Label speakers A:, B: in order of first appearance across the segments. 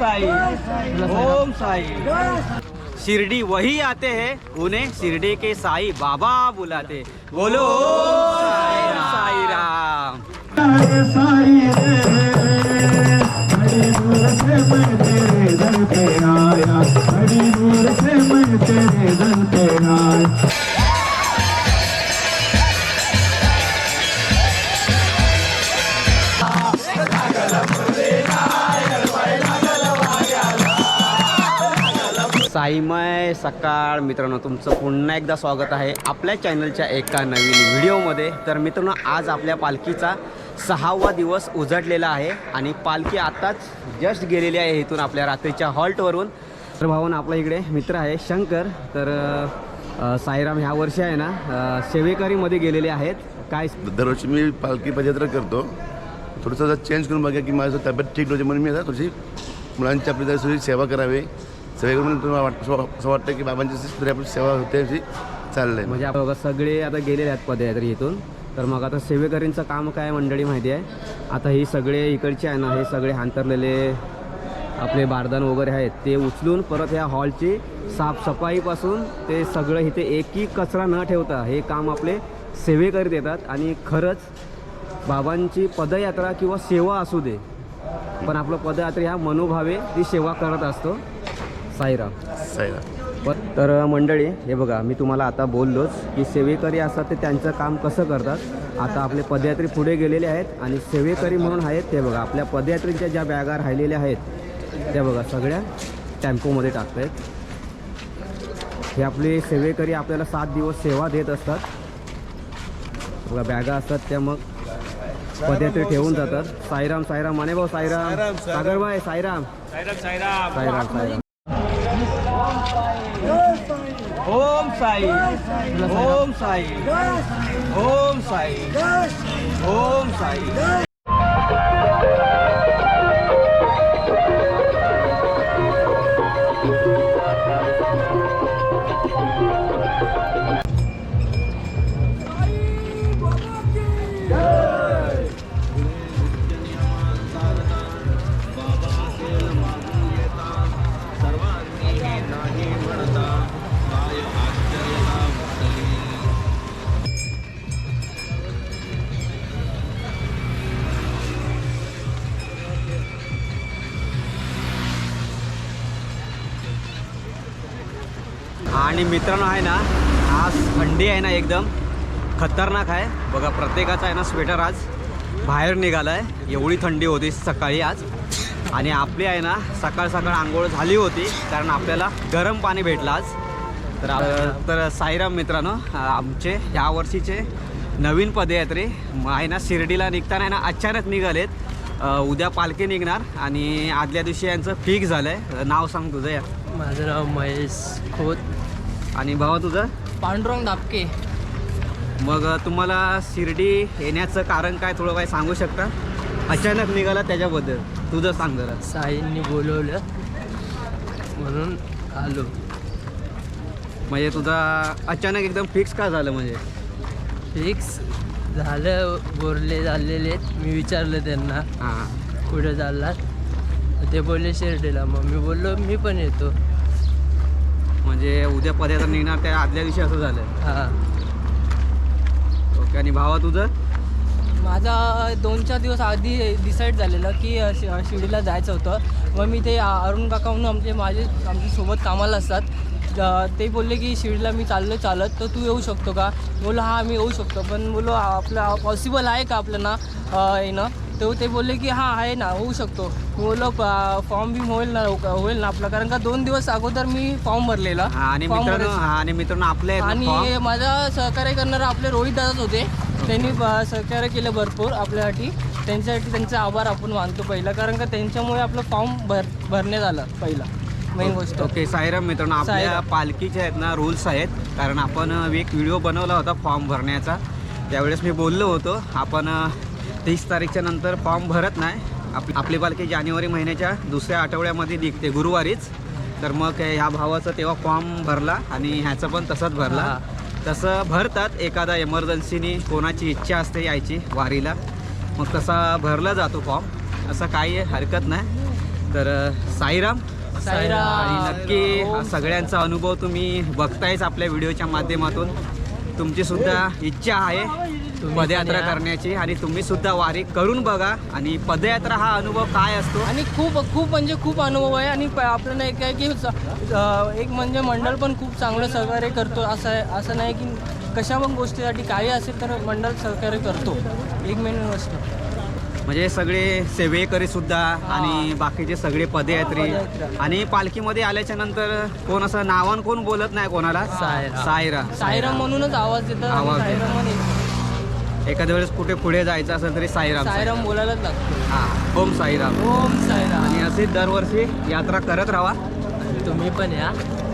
A: साई। ओम साई। शिरडी वही आते हैं, उन्हें शिरडी के साई बाबा बुलाते बोलो, साई राम। साईमय सकाळ. मित्रांनो तुमचं पुन्हा एकदा स्वागत आहे आपल्या चॅनलच्या एका नवीन व्हिडिओमध्ये. तर मित्रांनो आज आपल्या पालखीचा सहावा दिवस उजडलेला आहे आणि पालखी आत्ताच जस्ट गेलेली आहे इथून आपल्या रात्रीच्या हॉल्टवरून. तर भाऊन आपल्या इकडे मित्र आहे शंकर. तर साईराम ह्या वर्षी आहे ना सेवेकरीमध्ये गेलेले आहेत. काय
B: दरवर्षी मी पालखी पदयात्रा करतो. थोडंसं चेंज करून बघा की माझं तब्येत ठीक नव्हती म्हणून मी आता थोडीशी मुलांच्या आपली सेवा करावी. सगळीकडून तुम्हाला वाट असं वाटतं की बाबांची तरी आपली सेवा होते अशी चाललं आहे
A: म्हणजे आपण बघा सगळे आता गेलेले आहेत पदयात्री इथून. तर मग आता सेवेकरींचं काम काय मंडळी माहिती आहे? आता ही सगळे इकडचे आहे ना हे सगळे हांतरलेले आपले बारदान वगैरे आहेत ते उचलून परत ह्या हॉलची साफसफाईपासून ते सगळं इथे एकही कचरा न ठेवता हे काम आपले सेवेकरी देतात. आणि खरंच बाबांची पदयात्रा किंवा सेवा असू दे पण आपलं पदयात्रा ह्या मनोभावे ती सेवा करत असतो. साईराम
B: साईला
A: प- तर मंडळी हे बघा मी तुम्हाला आता बोललोच की सेवेकरी असतात ते त्यांचं काम कसं करतात. आता आपले पदयात्री पुढे गेलेले आहेत आणि सेवेकरी म्हणून आहेत ते बघा आपल्या पदयात्रीच्या ज्या बॅगा राहिलेल्या आहेत त्या बघा सगळ्या टेम्पोमध्ये टाकत आहेत हे आपले सेवेकरी आपल्याला सात दिवस सेवा देत असतात. बघा बॅगा असतात त्या मग पदयात्री ठेवून जातात. साईराम साईराम माने भाऊ साईराम सागरबाई साईराम साईराम साईराम ओम साई ओम साई ओम साई ओम साई आणि मित्रांनो आहे ना आज थंडी आहे ना एकदम. खतरनाक आहे. बघा प्रत्येकाचा आहे ना स्वेटर आज बाहेर निघाला आहे एवढी थंडी होती सकाळी आज. आणि आपली आहे ना सकाळ सकाळ आंघोळ झाली होती कारण आपल्याला गरम पाणी भेटलं आज. तर तर साईराम मित्रांनो आमचे यावर्षीचे नवीन पदयात्रे आहे ना शिर्डीला निघताना आहे ना अचानक निघालेत. उद्या पालखी निघणार आणि आदल्या दिवशी यांचं फिक्स झालं आहे नाव सांग तुझं या
C: माझं नाव महेश खोत.
A: आणि भावा तुझं?
C: पांडुरंग दापके.
A: मग तुम्हाला शिर्डी येण्याचं कारण काय थोडं काय सांगू शकता? अचानक निघाला त्याच्याबद्दल. तुझं सांग जरा.
C: साईंनी बोलवलं. म्हणून आलो.
A: म्हणजे तुझा अचानक एकदम फिक्स का झालं म्हणजे?
C: फिक्स झालं बोरले झालेले मी विचारलं त्यांना
A: हां.
C: कुठं चाललात. ते बोलले शिर्डीला. मग मी बोललो मी पण येतो.
A: म्हणजे उद्या पदयात्रा निघणार त्या आदल्या दिवशी असं झालं.
C: हां.
A: ओके आणि भावा तुझं?
D: माझा दोन चार दिवस आधी डिसाईड झालेलं की अ, शि- अ, शिर्डीला जायचं होतं. मग मी ते अरुण काका म्हणून आमचे माझे आमच्यासोबत कामाला असतात. अ, ते बोलले की शिर्डीला मी चाललो चालत तर तू येऊ शकतो का? बोलो हां मी येऊ शकतो. पण बोलो आपलं पॉसिबल आहे का आपल्याला अ, येणं. तर ते बोलले की हां आहे ना होऊ शकतो. बोललो फॉर्म बी होईल ना होईल ना आपला. कारण का दोन दिवस अगोदर मी फॉर्म भरलेला.
A: आणि मित्रांनो. हा आणि मित्रांनो आपले
D: आणि. माझा सहकार्य करणारे आपले रोहित दादाच होते. त्यांनी सहकार्य केलं भरपूर आपल्यासाठी. त्यांच्यासाठी त्यांचे आभार आपण मानतो पहिला कारण का त्यांच्यामुळे आपलं फॉर्म भर भरण्यात आलं पहिला. मेन गोष्ट.
A: ओके साईराम मित्रांनो आपल्या. पालखीचे आहेत ना रूल्स आहेत. कारण आपण एक व्हिडिओ बनवला होता फॉर्म भरण्याचा. त्यावेळेस मी बोललो होतो. आपण तीस तारीखच्या नंतर फॉर्म भरत नाही. आप आपली पालखी जानेवारी महिन्याच्या दुसऱ्या आठवड्यामध्ये निघते गुरुवारीच. तर मग ह्या भावाचा तेव्हा फॉर्म भरला आणि ह्याचं पण तसंच भरला. तसं भरतात एखादा एमर्जन्सीनी कोणाची इच्छा असते यायची वारीला. मग तसा भरला जातो फॉर्म. असं काही हरकत नाही. तर साईराम.
D: साईराम.
A: आणि नक्की सगळ्यांचा अनुभव तुम्ही बघतायच आपल्या व्हिडिओच्या माध्यमातून. तुमची सुद्धा इच्छा आहे. पदयात्रा. करण्याची आणि तुम्ही सुद्धा वारी करून बघा. आणि पदयात्रा हा अनुभव काय असतो?
D: आणि खूप खूप म्हणजे खूप अनुभव आहे आणि आपल्याला एक आहे की एक म्हणजे मंडळ पण खूप चांगलं सहकार्य करतो. असं आहे असं नाही की कशा पण गोष्टीसाठी काही असेल तर मंडळ सहकार्य करतो. एक मेन गोष्ट.
A: म्हणजे सगळे सेवेकरी सुद्धा आणि बाकीचे सगळे पदयात्री. आणि पालखीमध्ये आल्याच्यानंतर कोण असं नावान कोण बोलत नाही कोणाला?
C: सायरा.
A: सायरा.
D: म्हणूनच आवाज आणि
A: आवाज एखाद्या वेळेस कुठे पुढे जायचं असेल तरी साईराम
D: साईराम. बोलायलाच लागतो.
A: हा ओम साईराम.
D: ओम साईराम.
A: आणि असे दरवर्षी यात्रा करत राहा.
C: तुम्ही पण या.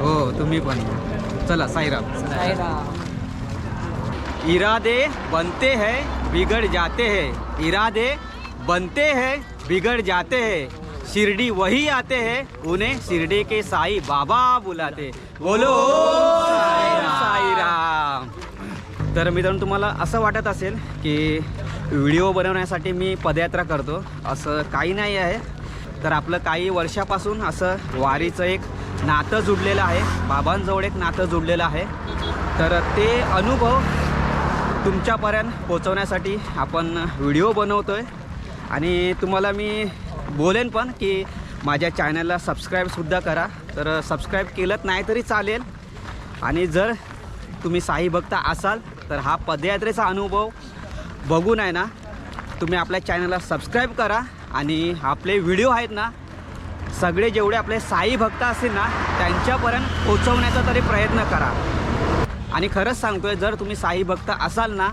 A: हो तुम्ही पण चला साईराम.
D: साईराम.
A: इरादे बनते हैं बिगड़ जाते हैं. इरादे बनते हैं बिगड़ जाते हैं. शिरडी वही आते हैं उन्हें शिरडी के साई बाबा बुलाते बोलो साईराम. तर मित्रांनो तुम्हाला असं वाटत असेल की व्हिडिओ बनवण्यासाठी मी पदयात्रा करतो. असं काही नाही आहे. तर आपलं काही वर्षापासून असं वारीचं एक नातं जुडलेलं आहे. बाबांजवळ एक नातं जुडलेलं आहे. तर ते अनुभव तुमच्यापर्यंत पोचवण्यासाठी आपण व्हिडिओ बनवतो आहे आणि तुम्हाला मी बोलेन पण की माझ्या चॅनलला सबस्क्राईबसुद्धा करा. तर सबस्क्राईब केलं नाही तरी चालेल. आणि जर तुम्ही साई भक्त असाल तर हा पदयात्रेचा अनुभव बघून आहे ना तुम्ही आपल्या चॅनलला सबस्क्राईब करा आणि आपले व्हिडिओ आहेत ना सगळे जेवढे आपले साई भक्त असतील ना त्यांच्यापर्यंत पोचवण्याचा तरी प्रयत्न करा. आणि खरंच सांगतोय जर तुम्ही साई भक्त असाल ना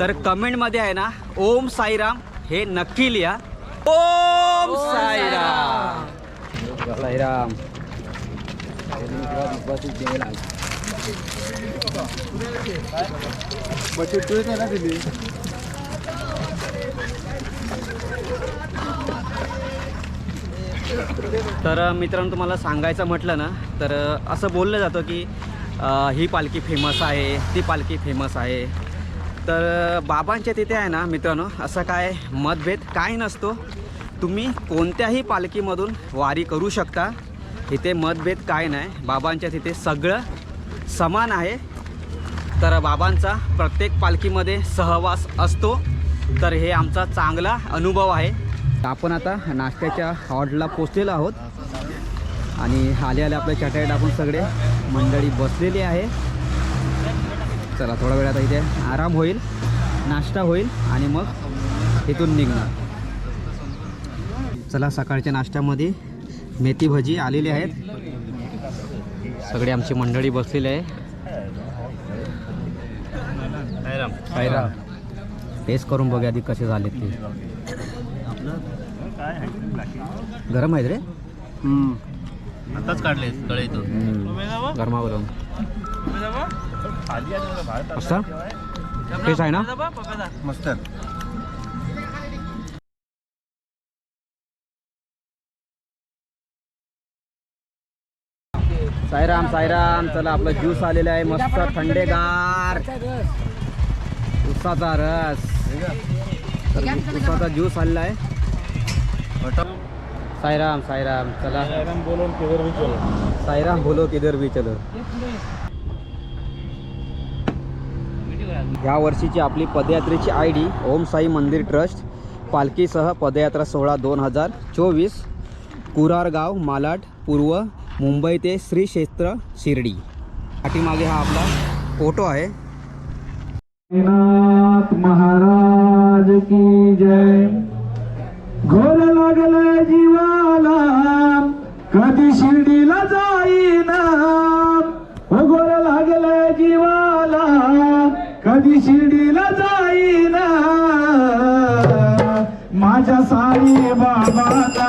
A: तर कमेंटमध्ये आहे ना ओम साईराम हे नक्की लिहा. ओम साईराम. साईराम. तर मित्रांनो तुम्हाला सांगायचं म्हटलं ना तर असं बोललं जातं की ही पालखी फेमस आहे ती पालखी फेमस आहे. तर बाबांच्या तिथे आहे ना मित्रांनो असं काय मतभेद काय नसतो. तुम्ही कोणत्याही पालखीमधून वारी करू शकता. इथे मतभेद काय नाही. बाबांच्या तिथे सगळं समान आहे. तर बाबांचा प्रत्येक पालखीमध्ये सहवास असतो. तर हे आमचा चांगला अनुभव आहे. आपण आता नाश्त्याच्या हॉटला पोचलेलो आहोत. आणि आले आले आपल्या चटाई टाकून सगळे. मंडळी बसलेली आहे. चला थोडा वेळ आता इथे आराम होईल नाश्ता होईल आणि मग इथून निघणार. चला सकाळच्या नाश्त्यामध्ये मेथी भजी आलेली आहेत. सगळे आमची मंडळी बसलेली आहे. साईराम. टेस्ट करून बघूया आधी कसे झाले ते. गरम आहेत रे.
C: आताच काढले
A: असं टेस्ट आहे ना?
B: मस्त.
A: साईराम साईराम चला आपला ज्यूस आलेला आहे मस्त थंडेगार. उसाचा रस. तर उसाचा ज्यूस आलेला आहे. साईराम साईराम चला. साईराम बोलो किधर भी चलो. ह्या वर्षीची आपली पदयात्रेची I D Om Sai Mandir trust पालखीसह पदयात्रा सोहळा दोन हजार चोवीस. कुरारगाव मालाड पूर्व मुंबई ते श्री क्षेत्र शिर्डी. पाठीमागे हा आपला फोटो आहे.
E: महाराज की जय. घोर लागलं जीवाला कधी शिर्डीला जाईना हो घोर लागलं जीवाला कधी शिर्डीला जाईना माझ्या साई बाबाला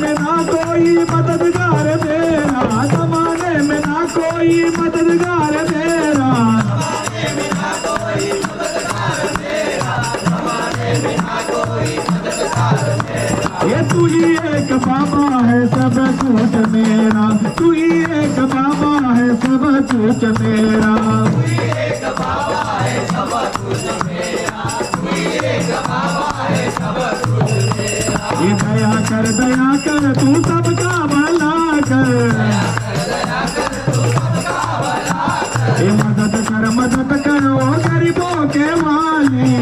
E: में ना कोई मददगार मेरा जमाने में ना कोई मददगार मेरा ये तू ही एक बाबा है सब कुछ मेरा। तू ही एक बाबा है सब कुछ मेरा। कर दया कर तू सबका भला कर। ए मदद कर मदद करो गरीबों के
F: माने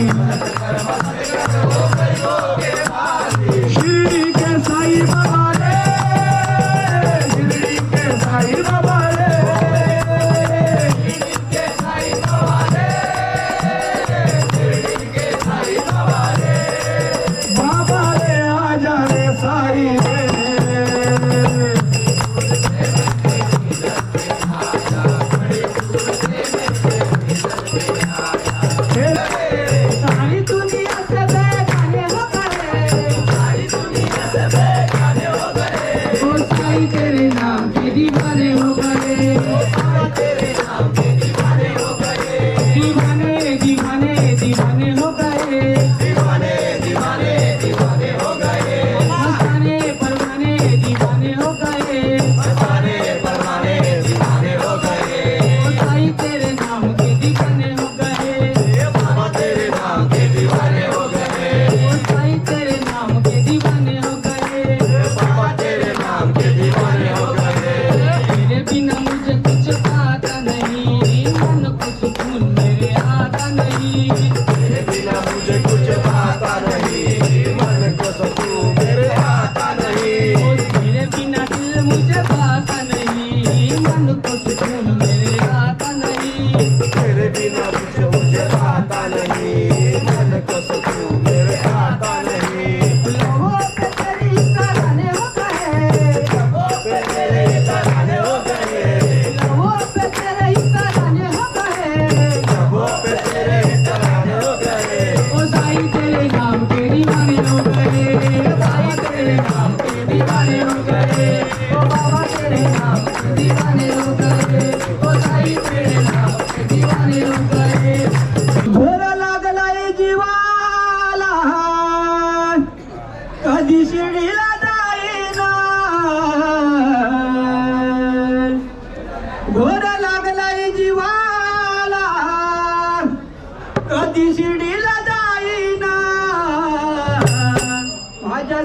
F: Obrigado.
E: जोर लागलाय जीवाला. कधी शिडीला जाईना. माझ्या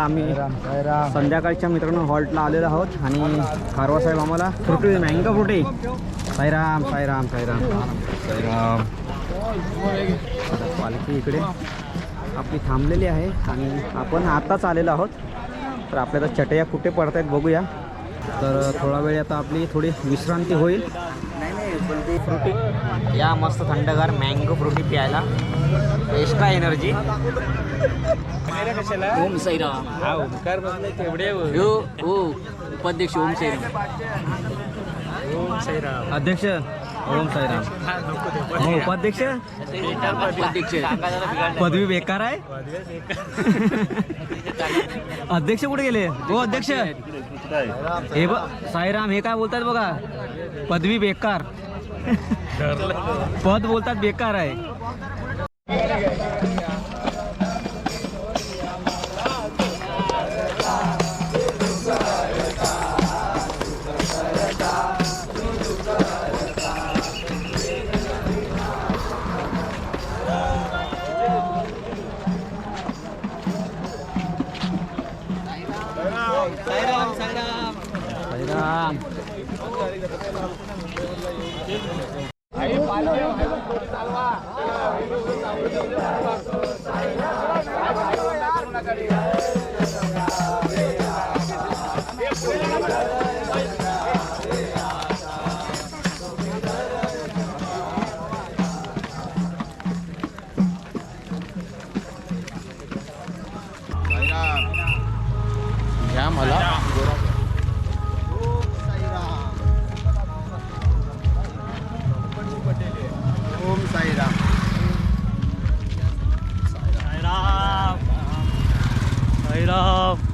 A: आम्ही संध्याकाळच्या मित्रांनो हॉल्टला आलेलो आहोत आणि खारवा साहेब आम्हाला Frooti mango Frooti Sairam Sairam Sairam. Sairam. पालखी इकडे आपली थांबलेली आहे आणि आपण आताच आलेलो आहोत. तर आपल्या आता चटया कुठे पडत आहेत बघूया. तर थोडा वेळ आता आपली थोडी विश्रांती होईल. फ्रुटी या मस्त थंडगार मँगो फ्रुटी प्यायला. Extra energy
G: Om Sairam. यो हो. उपाध्यक्ष ओम साईराम.
A: अध्यक्ष ओम साईराम. हो उपाध्यक्ष?
G: उपाध्यक्ष.
A: पदवी बेकार आहे? अध्यक्ष कुठे गेले? हो अध्यक्ष. हे ब साईराम हे काय बोलतात बघा? पदवी बेकार. पद बोलतात बेकार आहे. साईराम
G: घ्या
B: Bayram.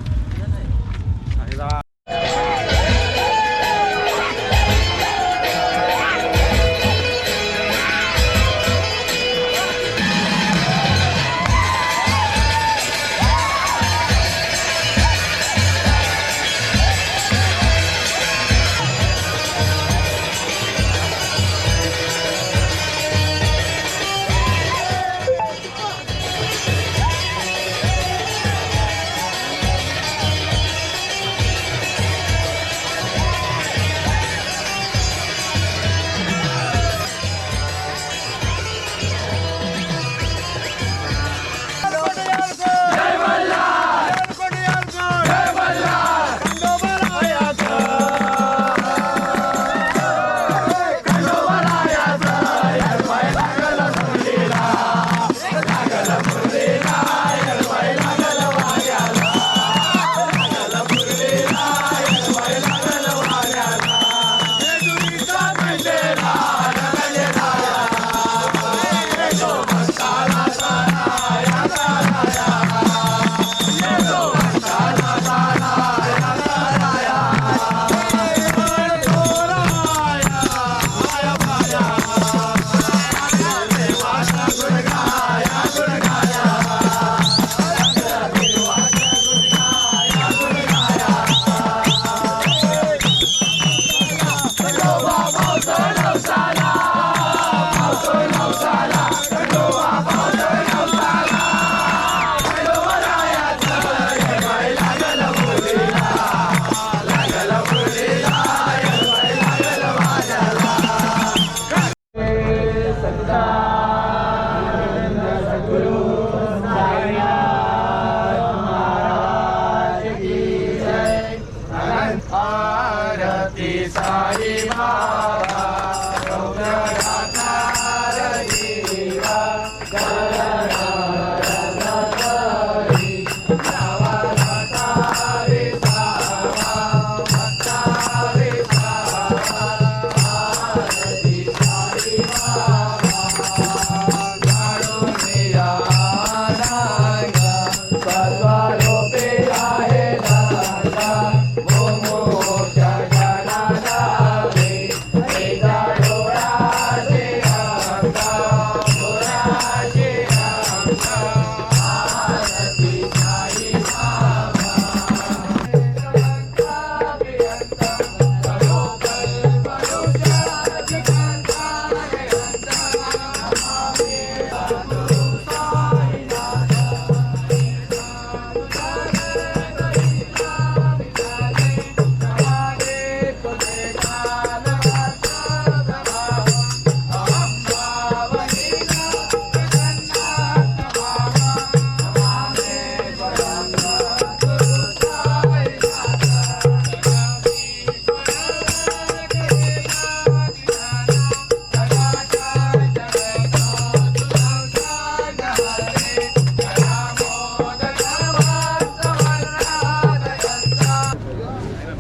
F: Hare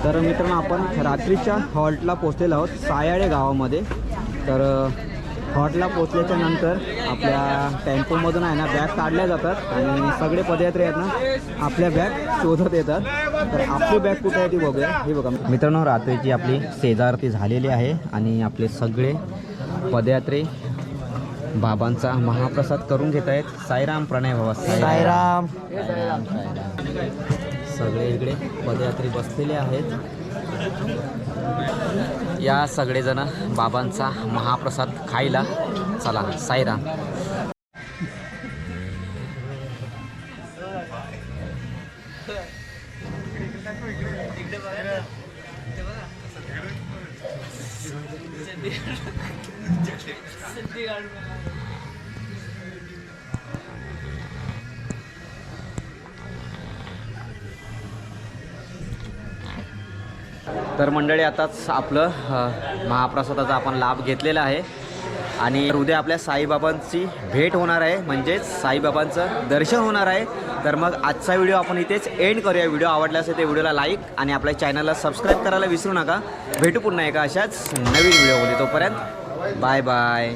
A: तर मित्रांनो आपण रात्रीच्या हॉल्टला पोचलेलो आहोत सायाळे गावामध्ये. तर हॉल्टला पोचल्याच्या नंतर आपल्या टेम्पोमधून आहे ना बॅग काढल्या जातात आणि सगळे पदयात्री आहेत ना आपल्या बॅग शोधत येतात. तर आपली बॅग कुठे आहे ती बघूया. हे बघा. मित्रांनो रात्रीची आपली शेजारती झालेली आहे आणि आपले सगळे पदयात्री बाबांचा महाप्रसाद करून घेत आहेत. साईराम प्रणय बाबा साईराम. सगळे इकडे पदयात्री बसलेले आहेत. या सगळेजण बाबांचा महाप्रसाद खायला. चला साईराम. तर मंडळी आताच आपलं महाप्रसादाचा आपण लाभ घेतलेला आहे. आणि उद्या आपल्या साईबाबांची भेट होणार आहे. म्हणजेच साईबाबांचं दर्शन होणार आहे. तर मग आजचा व्हिडिओ आपण इथेच एंड करूया. व्हिडिओ आवडला असेल ते व्हिडिओला लाईक आणि आपल्या चॅनलला सबस्क्राईब करायला विसरू नका. भेटू पुन्हा एका अशाच नवीन व्हिडिओमध्ये. तोपर्यंत बाय बाय